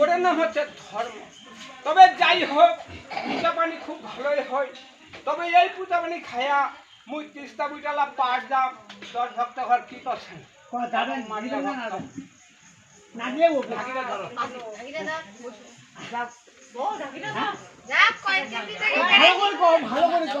ওটার নাম হচ্ছে ধর্ম। তবে যাই হোক পূজা পানি খুব ভালোই হয়। তবে এই পূজা পানি খায়া মুই তিস্তা বুইটালা পাঠ দাম দশ ভক্ত ঘর কি করছেন ধরো। শিব বলে পালন মোর নাম হচ্ছে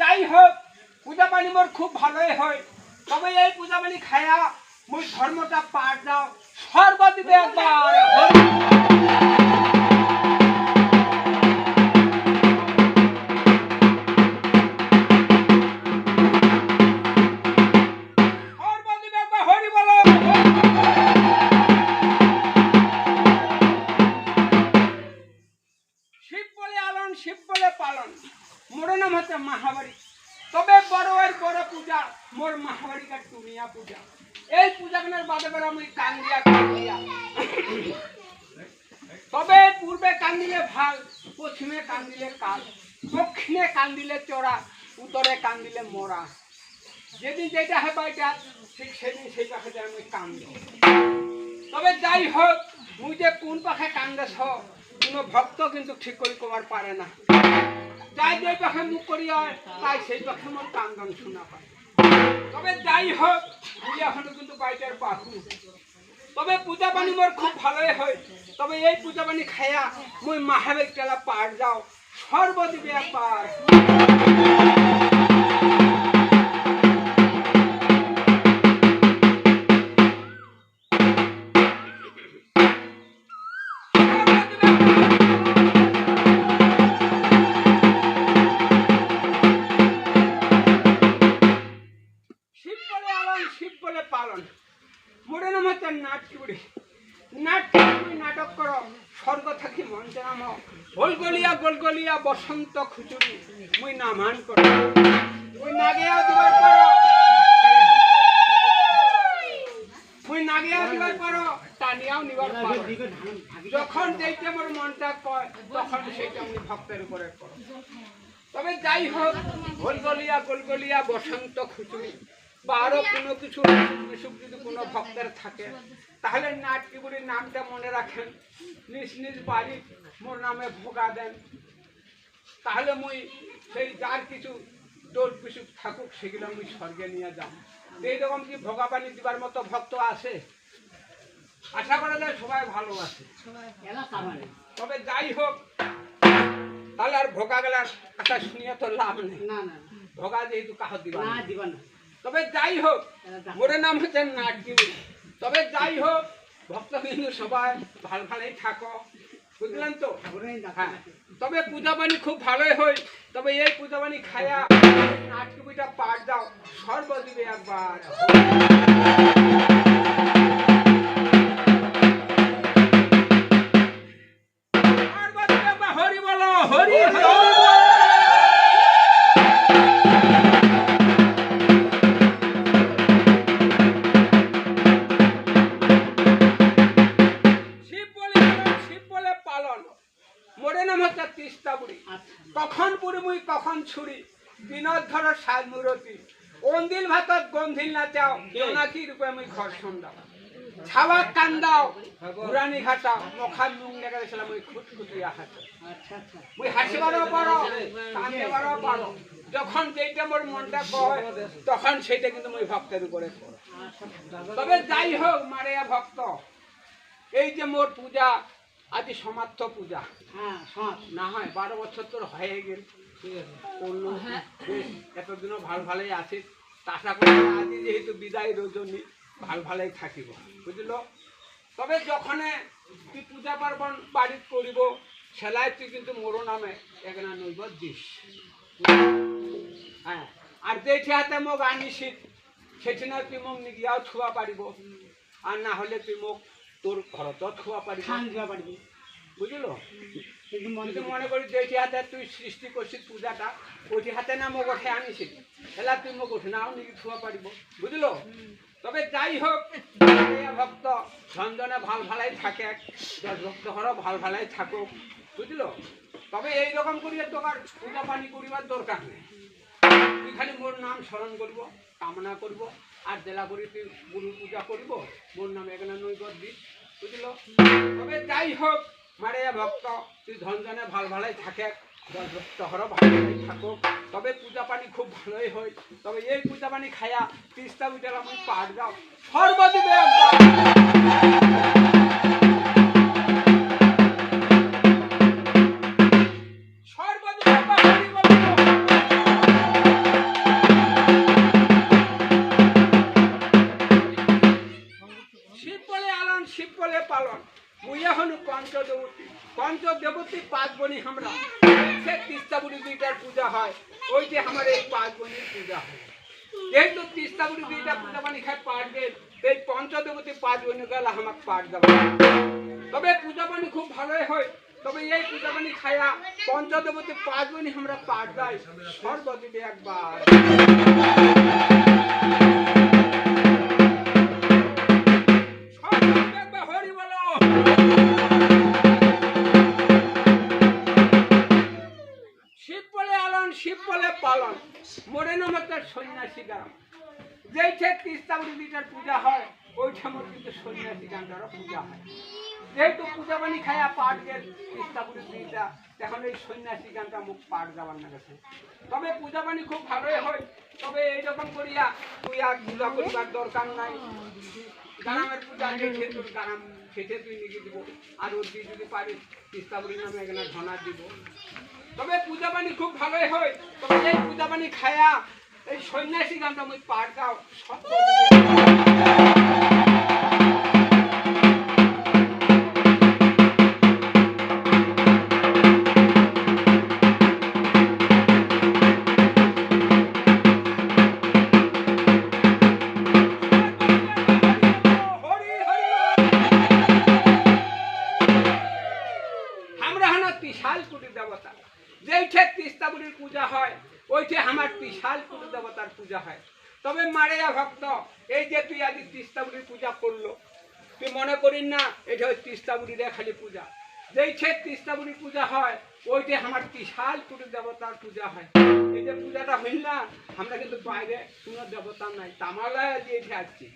যাই হোক পূজা পানি মোর খুব ভালোই হয়। তবে এই পূজা পানি খায়া মুই ধর্মটা পাঠ দাও। সর্বদিকে একবার ভালো। পশ্চিমে কান্দিলে কাল দক্ষিণে কান্দিলে চড়া উত্তরে কান্দিলে মরা। যেদিন যেটা হয় বাড়িটা, ঠিক সেদিন সেই পাখেতে আমি কান্দ। তবে যাই হোক, মুই যে কোন পাখে কান্দেছ, কোনো ভক্ত কিন্তু ঠিক করে কবার পারে না। যাই যে পাখে মুখ করি হয়, তাই সেই পাখে মোর কান্দন শোনা পায় তবে যাই হোক, মুই এখনও কিন্তু বাড়িটার পাখু। তবে পূজা পানি মোর খুব ভালোই হয়। তবে এই পূজা পানি খায়া মুই মাহাবের টেলা পার যাও। সর্বদিকে পার। নাম। গোলগলিয়া গোলগলিয়া, বসন্ত খুচুরি। মুই নামান করো। মুই নাগিয়া দিবার করো মুই নাগিয়া দিবার করো টানিয়াও নিবার পারো। যখন যেইটা আমার মনটা কয়, তখন সেইটা আমি ভক্তের উপরে করো। তবে যাই হোক, গোলগলিয়া গোলগলিয়া, বসন্ত খুচুরি। বা আরও কোনো কিছু যদি কোনো ভক্তের থাকে তাহলে নাটকিগুড়ির নামটা মনে রাখেন। নিজ নিজ বাড়ি মোর নামে ভোগা দেন। তাহলে মুই সেই যার কিছু দোল পিসুক থাকুক সেগুলো মুই স্বর্গে নিয়ে যাব এইরকম কি ভোগা পানি দিবার মতো ভক্ত আছে? আশা করা যায় সবাই ভালো আছে। তবে যাই হোক তাহলে আর ভোগা গেলার কথা শুনিয়ে তো লাভ নেই। ভোগা যেহেতু কাহ দিবা দিবা না। তবে যাই হোক মোরের নাম হচ্ছে নাটকি তবে যাই হোক, ভক্ত কিন্তু সবাই ভালো ভালোই থাকো। বুঝলেন তো? হ্যাঁ। তবে পূজা পানি খুব ভালোই হই তবে এই পূজা পানি খায়া নাটকিটা পাঠ দাও। সর্বদিবে একবার। হরি বলো, হরি হরি। দিনত ধর সাজ মুরতি অন্দিল ভাতত গন্ধিল নাচাও জোনাকি রূপে ঘর্ষণ দাও। ছাওয়া কান্দাও মখার নুন লেগে গেছিলাম মুই হাসিবারও পারো কান্দিবারও পারো যখন মোর মনটা কয় তখন সেইটা কিন্তু মুই ভক্তের উপরে তবে যাই হোক মারিয়া ভক্ত এই যে মোর পূজা আজ সমাপ্ত পূজা। না হয় বারো বছর তোর হয়ে গেল। করল। বেশ, এতদিনও ভালো ভালোই আছিস আশা করি আজি যেহেতু বিদায় রজনী ভালো ভালাই থাকিব বুঝল? তবে যখন তুই পূজা পার্বণ বাড়িত করিব সেলাই তুই কিন্তু মোর নামে এখানে নইব দিস। হ্যাঁ আর দেখি হাতে মোক আনিছিল সেদিনা তুই মোক নিগিয়াও থুয়া পারিব আর না হলে তুই মোক তোর ঘরত থুয়া পারিব দিবা পারবি বুঝলো? কিন্তু মনে করি। যেটি হাতে তুই সৃষ্টি করছিস পূজাটা ওইটি হাতে না মোক ওঠে আনিছিল হেলা তুই মোক উঠে নাও নাকি থুয়া পারিব বুঝলো? তবে যাই হোক ভক্ত ধনজনে ভালো ভালাই থাকে ভক্ত হরও ভালো ভালাই থাকুক বুঝলো? তবে এই রকম করিয়া তোমার পূজা পানি করিবার দরকার নেই। তুই খালি মোর নাম স্মরণ করব কামনা করব আর জেলা করি তুই গুরু পূজা করব মোর নাম এখানে নৈবত দিস বুঝলো? তবে যাই হোক মারে ভক্ত, তুই ধনজনে ভালো ভালাই থাকে তহর ভালো থাকুক। তবে পূজা পানি খুব ভালোই হয়। তবে এই পূজা পানি খায়া তিস্তা বুঝার আমি পাঠ যাও সর্বদিবে যেহেতু দুইটা পূজা পানি খায় পাঠ এই পঞ্চদেবতী বনি গেলে, আমাকে পাঠ দেবে তবে পূজা পানি খুব ভালোই হয়। তবে এই পূজা পানি খায়া পঞ্চদেবতী পাঁচ বনি আমরা পাঠ দেয় সর্বদিকে একবার। শিব বলে পালন। মোরে নমতার সন্ন্যাসী গ্রাম। যেইঠে তিস্তাবুড়ি দিটার পূজা হয় ওইটা মোর কিন্তু সন্ন্যাসী গানটারও পূজা হয়। যেহেতু পূজা বানি খায়া পাঠ গেল তিস্তাবুড়ি দিটা এখন এই সন্ন্যাসী গানটা মুখ পাঠ যাবার না গেছে। তবে পূজা বানি খুব ভালোই হয়, তবে এইরকম করিয়া তুই আর পূজা করিবার দরকার নাই। গ্রামের পূজা খেতে তোর গ্রাম খেতে তুই নিয়ে দিব, আর ওর দিয়ে যদি পারিস তিস্তাবুড়ি নামে এখানে ধনা দিব। তবে পূজা পানি খুব ভালোই হয়, তবে এই পূজা পানি খায়া এই সন্ন্যাসী গানটা আমি পাঠ গাও পূজা হয়। তবে মারেয়া ভক্ত, এই যে তুই আজ তিস্তাবুড়ির পূজা করল, তুই মনে করিস না, এটা ওই তিস্তাবুড়ির খালি পূজা। যেইঠে তিস্তাবুড়ির পূজা হয় ওইটে আমার ত্রিশাল কুটি দেবতার পূজা হয়। এই যে পূজাটা হইল না, আমরা কিন্তু বাইরে কোনো দেবতা নাই, তামালয় দিয়ে আসছি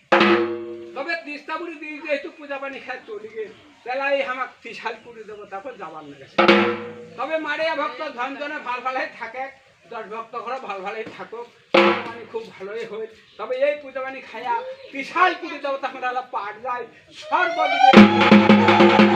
তবে তিস্তাবুড়ি দিয়ে যেহেতু পূজা পানি খেয়ে, চলে গেল তাহলে এই আমার ত্রিশাল পুরি দেবো তারপর যাবার না গেছে তবে মারিয়া ভক্ত ধনজনে ভালো ভালাই থাকে, দশ ভক্ত ঘরে ভালো ভালাই থাকুক। পূজা খুব ভালোই হই। তবে এই পূজা পানি খায়া পুজো পুরি দেবতা আমরা পাঠ যায় সর্বদিকে